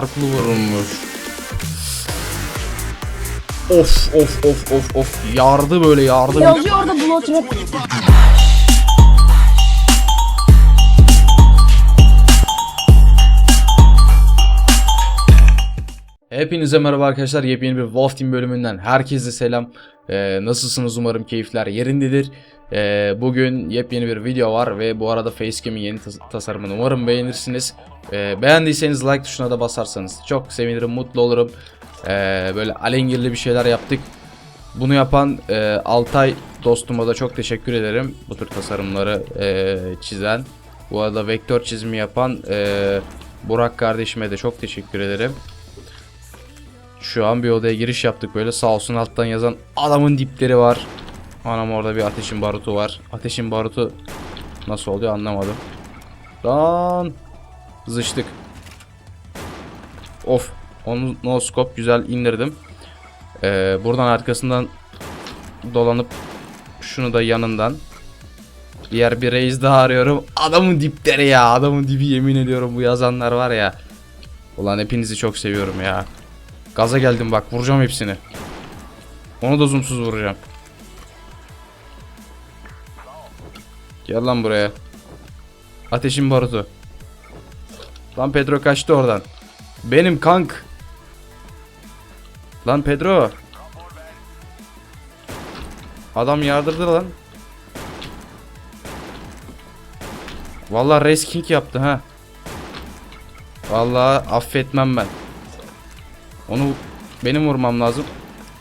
Farklı vurulmuş. Of of of of of. Yardı böyle yardı. Yazıyor orada Blood Rap. Hepinize merhaba arkadaşlar. Yepyeni bir Wolf Team bölümünden herkese selam. Ee, nasılsınız? Umarım keyifler yerindedir. Ee, bugün yepyeni bir video var ve bu arada Facecam'in yeni tas- tasarımını umarım beğenirsiniz. Ee, beğendiyseniz like tuşuna da basarsanız çok sevinirim, mutlu olurum. Ee, böyle alengirli bir şeyler yaptık. Bunu yapan e, Altay dostuma da çok teşekkür ederim. Bu tür tasarımları e, çizen. Bu arada vektör çizimi yapan e, Burak kardeşime de çok teşekkür ederim. Şu an bir odaya giriş yaptık böyle sağ olsun alttan yazan adamın dipleri var. Anam orada bir ateşin barutu var. Ateşin barutu nasıl oluyor anlamadım. Lan zıştık. Of onu no scope güzel indirdim. Ee, buradan arkasından dolanıp şunu da yanından diğer bir reis daha arıyorum. Adamın dipleri ya adamın dibi yemin ediyorum bu yazanlar var ya. Ulan hepinizi çok seviyorum ya. Gaza geldim bak vuracağım hepsini. Onu da zoomsuz vuracağım. Gel lan buraya. Ateşin barutu. Lan Pedro kaçtı oradan. Benim kank. Lan Pedro. Adam yardırdı lan. Vallahi Race King yaptı ha. Vallahi affetmem ben. Onu benim vurmam lazım.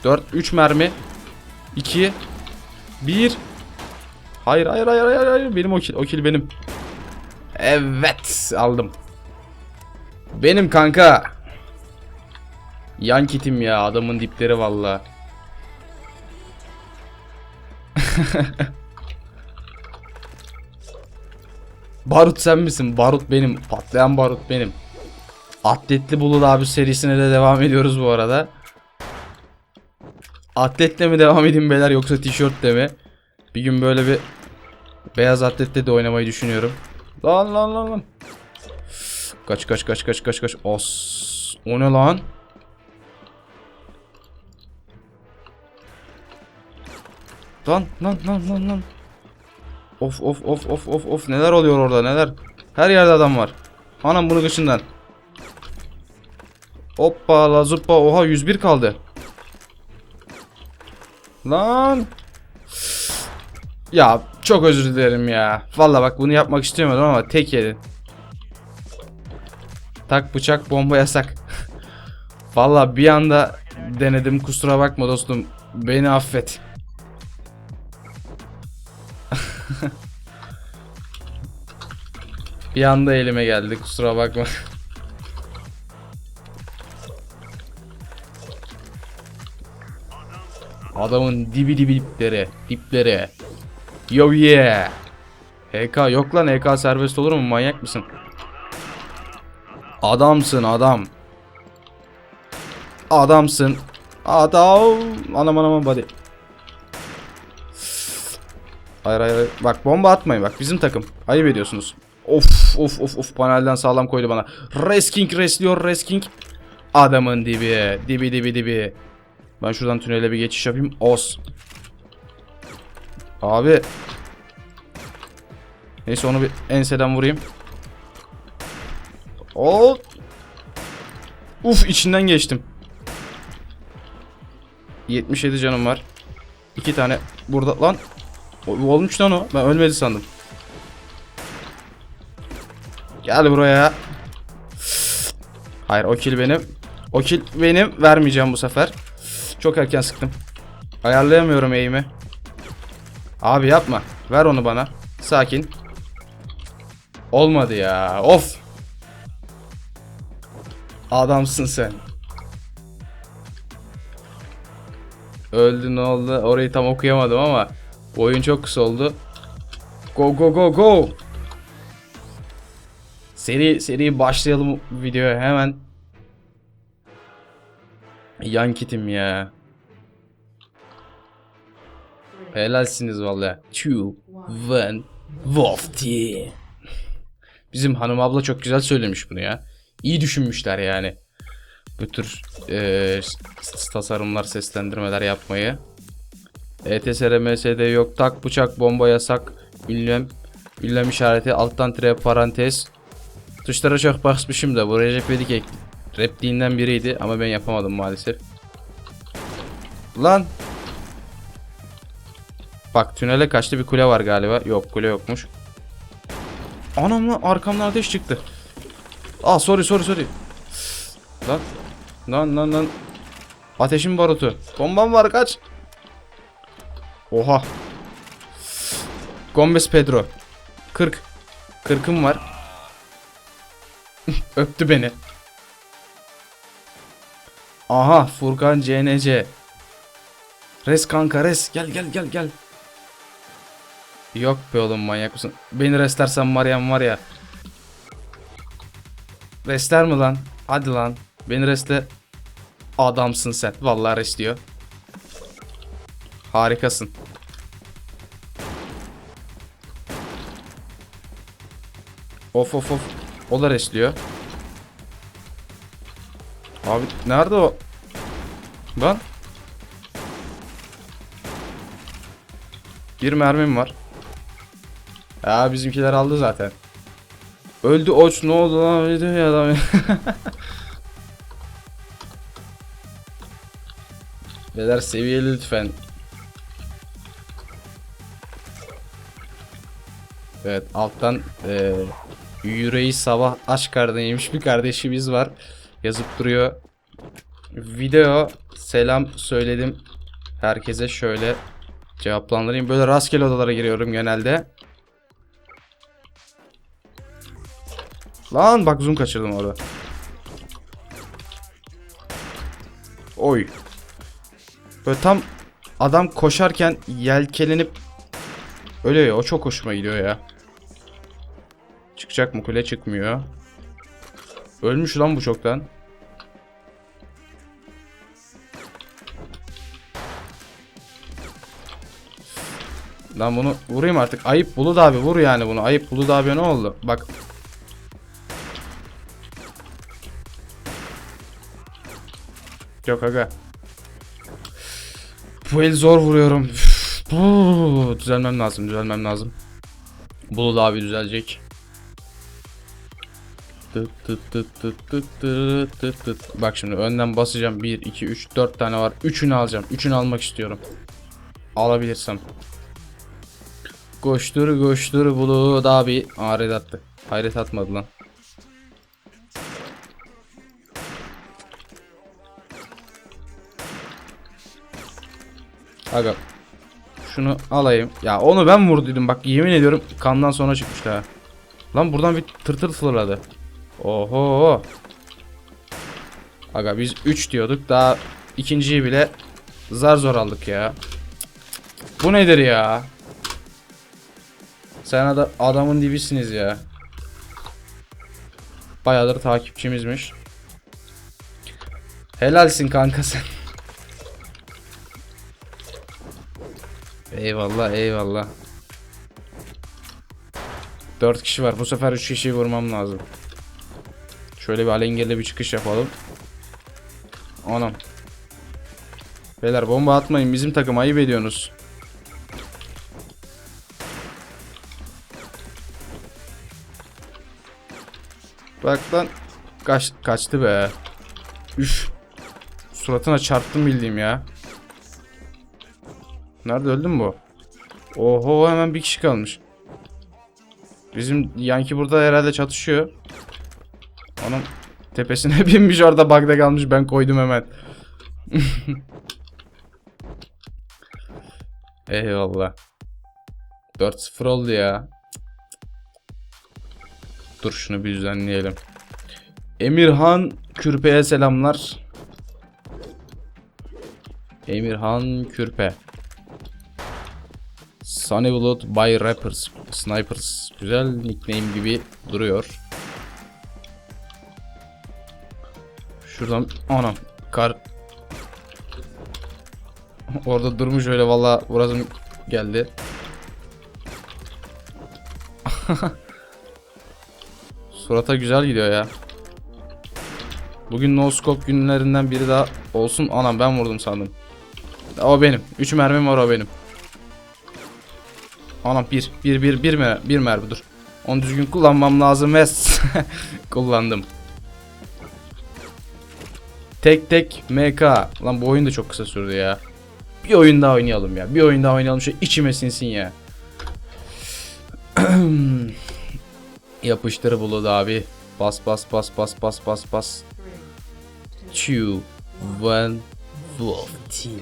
4 3 mermi. 2 1 Hayır hayır hayır hayır hayır benim o kill, o kill benim. Evet aldım. Benim kanka. Yan kitim ya adamın dipleri valla. Barut sen misin? Barut benim. Patlayan barut benim. Atletli Bulut abi serisine de devam ediyoruz bu arada. Atletle mi devam edeyim beyler yoksa tişörtle mi? Bir gün böyle bir beyaz atletle de oynamayı düşünüyorum. Lan lan lan lan. Kaç kaç kaç kaç kaç kaç. Os. O ne lan? Lan lan lan lan lan. Of of of of of of neler oluyor orada neler? Her yerde adam var. Anam bunu kışından. Hoppa la zuppa oha 101 kaldı. Lan. Ya çok özür dilerim ya. Valla bak bunu yapmak istemiyordum ama tek yedin. Tak bıçak bomba yasak. Valla bir anda denedim kusura bakma dostum. Beni affet. bir anda elime geldi kusura bakma. Adamın dibi dibi dipleri. Dipleri. Yo yeah. HK yok lan HK serbest olur mu manyak mısın? Adamsın adam. Adamsın. Adam. Anam anam body. Hayır hayır hayır. Bak bomba atmayın bak bizim takım. Ayıp ediyorsunuz. Of of of of panelden sağlam koydu bana. Resking resliyor Resking. Adamın dibi. Dibi dibi dibi. Ben şuradan tünele bir geçiş yapayım. Os. Abi. Neyse onu bir enseden vurayım. O. Uf içinden geçtim. 77 canım var. İki tane burada lan. O, olmuş lan o. Ben ölmedi sandım. Gel buraya. Hayır o kill benim. O kill benim. Vermeyeceğim bu sefer. Çok erken sıktım. Ayarlayamıyorum eğimi. Abi yapma. Ver onu bana. Sakin. Olmadı ya. Of. Adamsın sen. Öldü ne oldu? Orayı tam okuyamadım ama oyun çok kısa oldu. Go go go go. Seri seri başlayalım videoya hemen. Yan kitim ya. Helalsiniz valla. Two, one, wolf. Bizim hanım abla çok güzel söylemiş bunu ya. İyi düşünmüşler yani. bu tür e, tasarımlar, seslendirmeler yapmayı. E ETSR, MSD yok. Tak, bıçak, bomba yasak. Ünlem, ünlem işareti, alttan tire, parantez. Tuşlara çok basmışım da bu Recep İvedik repliğinden biriydi ama ben yapamadım maalesef. Lan! Bak tünele kaçtı bir kule var galiba. Yok kule yokmuş. Anam lan arkamdan ateş çıktı. Aa sorry sorry sorry. Lan. Lan lan lan. Ateşin barutu. Bombam var kaç. Oha. Gomez Pedro. 40. 40'ım var. Öptü beni. Aha Furkan CNC. Res kanka res. Gel gel gel gel. Yok be oğlum manyak mısın? Beni restlersen Mariam var ya. Restler mi lan? Hadi lan. Beni restle. Adamsın sen. Vallahi restliyor. Harikasın. Of of of. O da restliyor. Abi nerede o? Lan. Bir mermim var. Ya bizimkiler aldı zaten. Öldü oç ne oldu lan öldü ya adam. Beyler seviyeli lütfen. Evet alttan e, yüreği sabah aç karnıymış bir kardeşimiz var. Yazıp duruyor. Video selam söyledim. Herkese şöyle cevaplandırayım. Böyle rastgele odalara giriyorum genelde. Lan bak zoom kaçırdım orada. Oy. Böyle tam adam koşarken yelkelenip ölüyor ya. O çok hoşuma gidiyor ya. Çıkacak mı kule çıkmıyor. Ölmüş lan bu çoktan. Lan bunu vurayım artık. Ayıp Bulut abi vur yani bunu. Ayıp Bulut abi ne oldu? Bak. Yok aga. Bu el zor vuruyorum. Düzelmem lazım, düzelmem lazım. Bulut abi düzelecek. Bak şimdi önden basacağım. 1, 2, 3, 4 tane var. Üçünü alacağım. Üçünü almak istiyorum. Alabilirsem. Koştur koştur bulut abi. Hayret attı. Hayret atmadı lan. Aga. Şunu alayım. Ya onu ben vurduydum bak yemin ediyorum kandan sonra çıkmıştı ha. Lan buradan bir tırtır fırladı. Oho. Aga biz 3 diyorduk daha ikinciyi bile zar zor aldık ya. Bu nedir ya? Sen ada- adamın dibisiniz ya. Bayağıdır takipçimizmiş. Helalsin kanka sen. Eyvallah eyvallah. 4 kişi var. Bu sefer 3 kişiyi vurmam lazım. Şöyle bir alengirli bir çıkış yapalım. Anam. Beyler bomba atmayın. Bizim takım ayıp ediyorsunuz. Bak lan. Kaç, kaçtı be. Üf. Suratına çarptım bildiğim ya. Nerede öldü mü bu? Oho hemen bir kişi kalmış. Bizim Yankee burada herhalde çatışıyor. Onun tepesine binmiş orada bug'da kalmış ben koydum hemen. Eyvallah. 4-0 oldu ya. Dur şunu bir düzenleyelim. Emirhan Kürpe'ye selamlar. Emirhan Kürpe. Sunny Blood by Rappers. Snipers. Güzel nickname gibi duruyor. Şuradan anam kar Orada durmuş öyle valla burası geldi. Surata güzel gidiyor ya. Bugün no scope günlerinden biri daha olsun. Anam ben vurdum sandım. O benim. 3 mermim var o benim. Anam bir bir bir bir mer bir mermi dur. Onu düzgün kullanmam lazım ve kullandım. Tek tek MK. Lan bu oyun da çok kısa sürdü ya. Bir oyun daha oynayalım ya. Bir oyun daha oynayalım. Şu içime sinsin ya. Yapıştır bulut abi. Bas bas bas bas bas bas bas. Two, one, wolf team.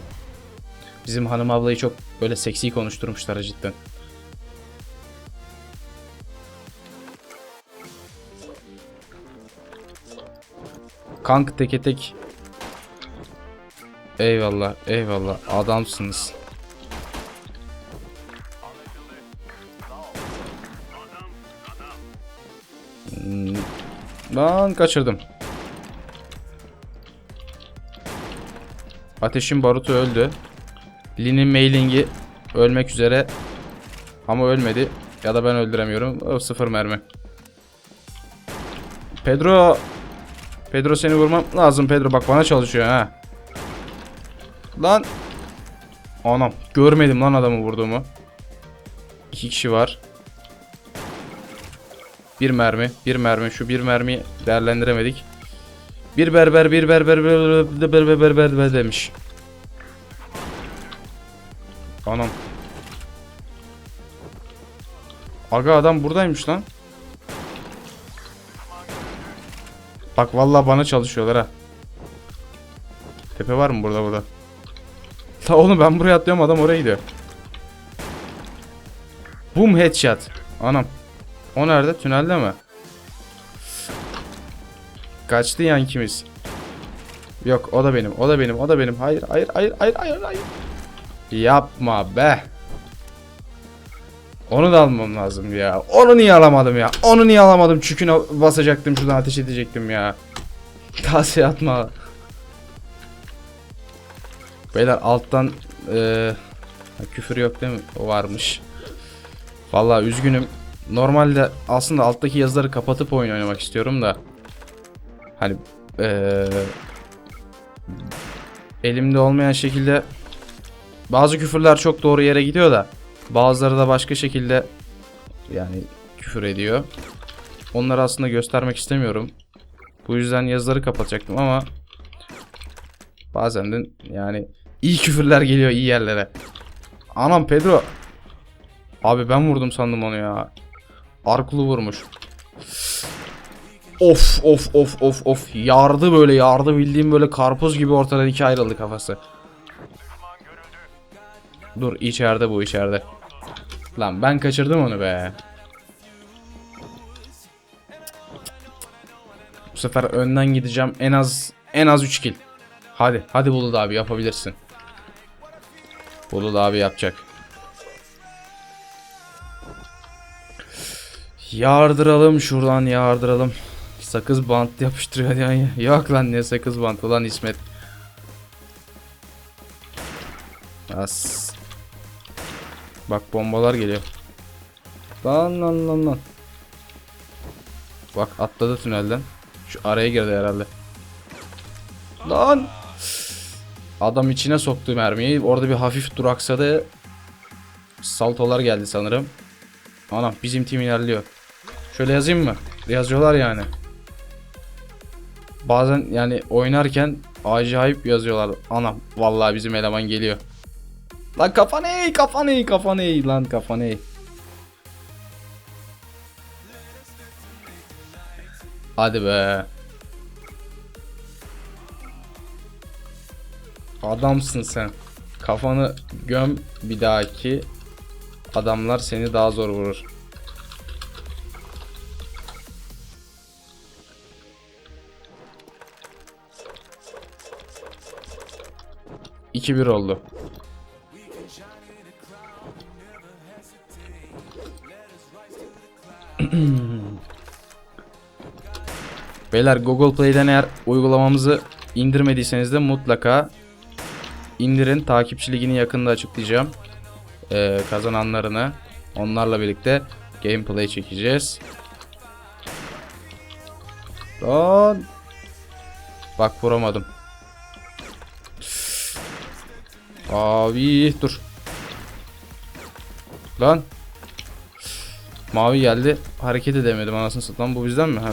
Bizim hanım ablayı çok böyle seksi konuşturmuşlar cidden. Kank teke tek. Eyvallah, eyvallah. Adamsınız. Hmm, Lan kaçırdım. Ateşin barutu öldü. Lin'in mailing'i ölmek üzere. Ama ölmedi. Ya da ben öldüremiyorum. O sıfır mermi. Pedro. Pedro seni vurmam lazım Pedro. Bak bana çalışıyor ha. Lan. Anam. Görmedim lan adamı vurduğumu. İki kişi var. Bir mermi. Bir mermi. Şu bir mermiyi değerlendiremedik. Bir berber bir berber bir berber berber berber berber demiş. Anam. Aga adam buradaymış lan. Bak vallahi bana çalışıyorlar ha. Tepe var mı burada burada? La oğlum ben buraya atlıyorum adam oraya gidiyor. Boom headshot. Anam. O nerede? Tünelde mi? Kaçtı yan kimiz? Yok o da benim. O da benim. O da benim. Hayır hayır hayır hayır hayır hayır. Yapma be. Onu da almam lazım ya. Onu niye alamadım ya? Onu niye alamadım? Çüküne basacaktım şuradan ateş edecektim ya. Tavsiye atma. Beyler alttan eee, küfür yok değil mi? Varmış. Vallahi üzgünüm. Normalde aslında alttaki yazıları kapatıp oyun oynamak istiyorum da. Hani eee, elimde olmayan şekilde bazı küfürler çok doğru yere gidiyor da bazıları da başka şekilde yani küfür ediyor. Onları aslında göstermek istemiyorum. Bu yüzden yazıları kapatacaktım ama bazen de yani iyi küfürler geliyor iyi yerlere. Anam Pedro. Abi ben vurdum sandım onu ya. Arkulu vurmuş. Of of of of of. Yardı böyle yardı bildiğim böyle karpuz gibi ortadan ikiye ayrıldı kafası. Dur içeride bu içeride. Lan ben kaçırdım onu be. Bu sefer önden gideceğim. En az en az 3 kill. Hadi hadi Bulut abi yapabilirsin. Bulut abi yapacak. Yardıralım şuradan yardıralım. Sakız bant yapıştırıyor yani. Yok lan ne sakız bantı lan İsmet. As. Bak bombalar geliyor. Lan lan lan lan. Bak atladı tünelden. Şu araya girdi herhalde. Lan. Adam içine soktu mermiyi. Orada bir hafif duraksadı. Saltolar geldi sanırım. Anam bizim tim ilerliyor. Şöyle yazayım mı? Yazıyorlar yani. Bazen yani oynarken acayip yazıyorlar. Anam vallahi bizim eleman geliyor. Lan kafan eğ kafan eğ kafan eğ lan kafan eğ. Hadi be. Adamsın sen. Kafanı göm bir dahaki adamlar seni daha zor vurur. İki bir oldu. Beyler Google Play'den eğer uygulamamızı indirmediyseniz de mutlaka indirin. Takipçi ligini yakında açıklayacağım. Ee, kazananlarını onlarla birlikte gameplay çekeceğiz. Lan. Bak vuramadım. Abi dur. Lan. Mavi geldi. Hareket edemedim anasını satayım. Bu bizden mi? Ha.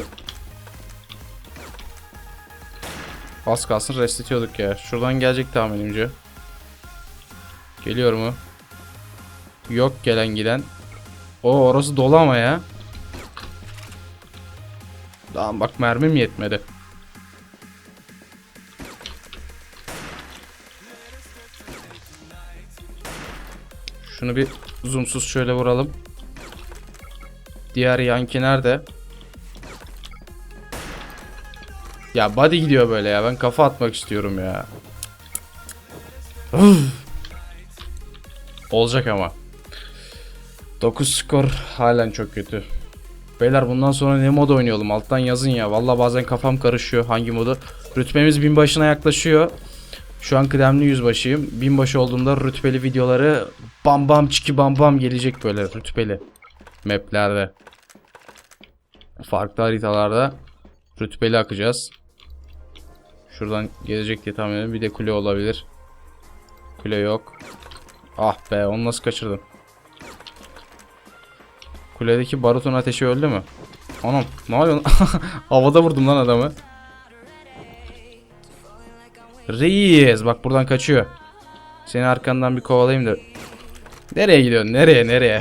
Az kalsın restitiyorduk ya. Şuradan gelecek tahminimce. Geliyor mu? Yok gelen giden. O orası dolu ama ya. Lan bak mermim yetmedi. Şunu bir zoomsuz şöyle vuralım. Diğer yanki nerede? Ya body gidiyor böyle ya. Ben kafa atmak istiyorum ya. Olacak ama. 9 skor halen çok kötü. Beyler bundan sonra ne mod oynayalım? Alttan yazın ya. Valla bazen kafam karışıyor hangi modu. Rütbemiz binbaşına yaklaşıyor. Şu an kıdemli yüzbaşıyım. Binbaşı olduğumda rütbeli videoları bam bam çiki bam bam gelecek böyle rütbeli. Maplerde. Farklı haritalarda rütbeli akacağız. Şuradan gelecek diye tahmin ediyorum. Bir de kule olabilir. Kule yok. Ah be onu nasıl kaçırdım? Kuledeki barutun ateşi öldü mü? Anam ne yapıyorsun? Havada vurdum lan adamı. Reis bak buradan kaçıyor. Seni arkandan bir kovalayayım da. Nereye gidiyorsun? Nereye nereye?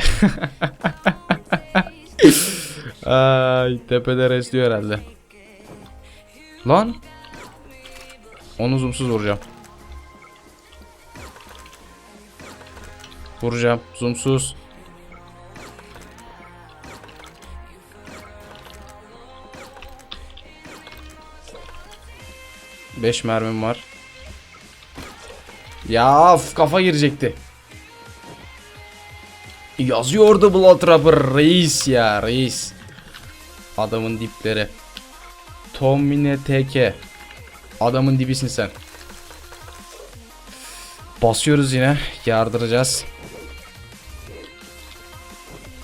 Ay tepede restliyor herhalde. Lan. Onu zoomsuz vuracağım. Vuracağım. Zoomsuz. Beş mermim var. Ya of, kafa girecekti. Yazıyordu Blood Trapper reis ya reis. Adamın dipleri. Tomine TK. Adamın dibisin sen. Basıyoruz yine. Yardıracağız.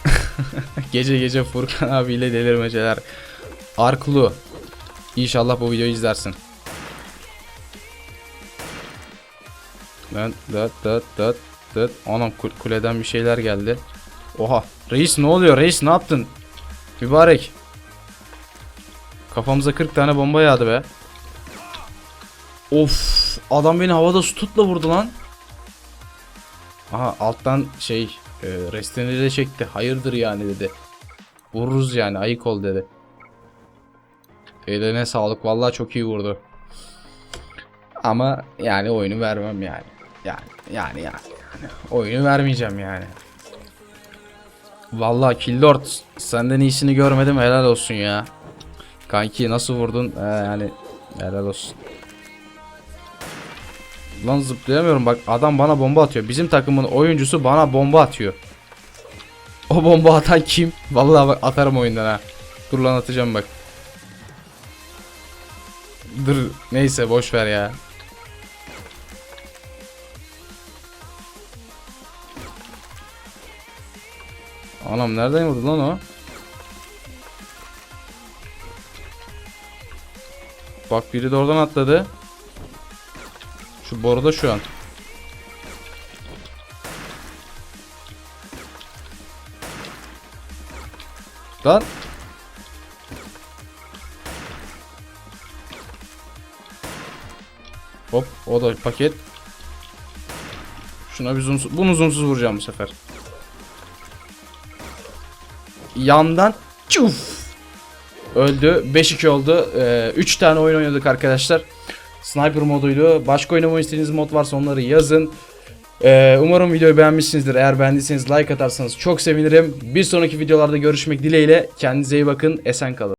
gece gece Furkan abiyle delirmeceler. Arklu. İnşallah bu videoyu izlersin. Ben dıt dıt dıt dıt. Anam kul- kuleden bir şeyler geldi. Oha. Reis ne oluyor? Reis ne yaptın? Mübarek. Kafamıza 40 tane bomba yağdı be. Of. Adam beni havada tutla vurdu lan. Aha alttan şey e, restini de çekti. Hayırdır yani dedi. Vururuz yani ayık ol dedi. Eline sağlık vallahi çok iyi vurdu. Ama yani oyunu vermem yani. Yani yani yani. Oyunu vermeyeceğim yani. Vallahi Killord senden iyisini görmedim helal olsun ya. Kanki nasıl vurdun? Ee, yani helal olsun. Lan zıplayamıyorum bak adam bana bomba atıyor. Bizim takımın oyuncusu bana bomba atıyor. O bomba atan kim? Vallahi bak atarım oyundan ha. Dur lan atacağım bak. Dur neyse boş ver ya. Anam nereden vurdu lan o? Bak biri de oradan atladı. Şu boruda şu an. Lan. Hop o da paket. Şuna bir zoomsuz, bunu zoomsuz vuracağım bu sefer. Yandan çuf. Öldü. 5-2 oldu. 3 tane oyun oynadık arkadaşlar. Sniper moduydu. Başka oynama istediğiniz mod varsa onları yazın. Ee, umarım videoyu beğenmişsinizdir. Eğer beğendiyseniz like atarsanız çok sevinirim. Bir sonraki videolarda görüşmek dileğiyle. Kendinize iyi bakın. Esen kalın.